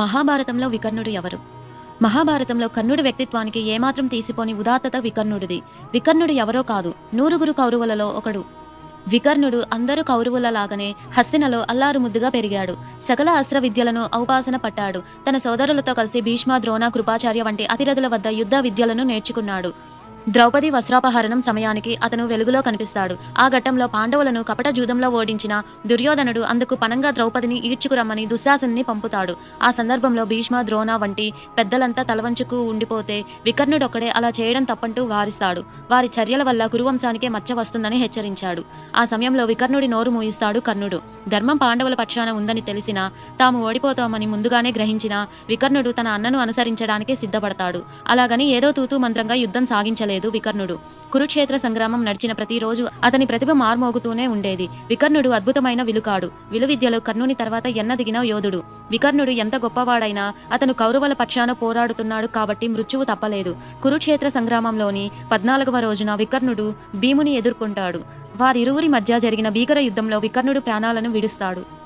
మహాభారతంలో వికర్ణుడు ఎవరు? మహాభారతంలో కర్ణుడి వ్యక్తిత్వానికి ఏమాత్రం తీసిపోని ఉదాత్తత వికర్ణుడిది. వికర్ణుడు ఎవరో కాదు నూరుగురు కౌరవులలో ఒకడు. వికర్ణుడు అందరు కౌరవులలాగానే హస్తినలో అల్లారు ముద్దుగా పెరిగాడు. సకల అస్త్ర విద్యలను ఔపాసన పట్టాడు. తన సోదరులతో కలిసి భీష్మ ద్రోణ కృపాచార్య వంటి అతిరథుల వద్ద యుద్ధ విద్యలను నేర్చుకున్నాడు. ద్రౌపది వస్త్రాపహరణం సమయానికి అతను వెలుగులో కనిపిస్తాడు. ఆ ఘట్టంలో పాండవులను కపట జూదంలో ఓడించిన దుర్యోధనుడు అందుకు పనంగా ద్రౌపదిని ఈడ్చుకురమ్మని దుశ్శాసుని పంపుతాడు. ఆ సందర్భంలో భీష్మ ద్రోణ వంటి పెద్దలంతా తలవంచుకు ఉండిపోతే వికర్ణుడొక్కడే అలా చేయడం తప్పంటూ వారిస్తాడు. వారి చర్యల వల్ల కురువంశానికే మచ్చ వస్తుందని హెచ్చరించాడు. ఆ సమయంలో వికర్ణుడి నోరు మూయిస్తాడు కర్ణుడు. ధర్మం పాండవుల పక్షాన ఉందని తెలిసినా తాము ఓడిపోతామని ముందుగానే గ్రహించిన వికర్ణుడు తన అన్నను అనుసరించడానికే సిద్ధపడతాడు. అలాగని ఏదో తూతూ మంత్రంగా యుద్ధం సాగించలేదు. వికర్ణుడు. కురుక్షేత్ర సంగ్రామం నడిచిన ప్రతిరోజు అతని ప్రతిభ మార్మోగుతూనే ఉండేది. వికర్ణుడు అద్భుతమైన విలుకాడు. విలువిద్యలో కర్ణుని తర్వాత ఎన్నదిగిన యోధుడు. వికర్ణుడు ఎంత గొప్పవాడైనా అతను కౌరవుల పక్షాన పోరాడుతున్నాడు కాబట్టి మృత్యువు తప్పలేదు. కురుక్షేత్ర సంగ్రామంలోని పద్నాలుగవ రోజున వికర్ణుడు భీముని ఎదుర్కొంటాడు. వారిరువురి మధ్య జరిగిన భీకర యుద్ధంలో వికర్ణుడు ప్రాణాలను విడుస్తాడు.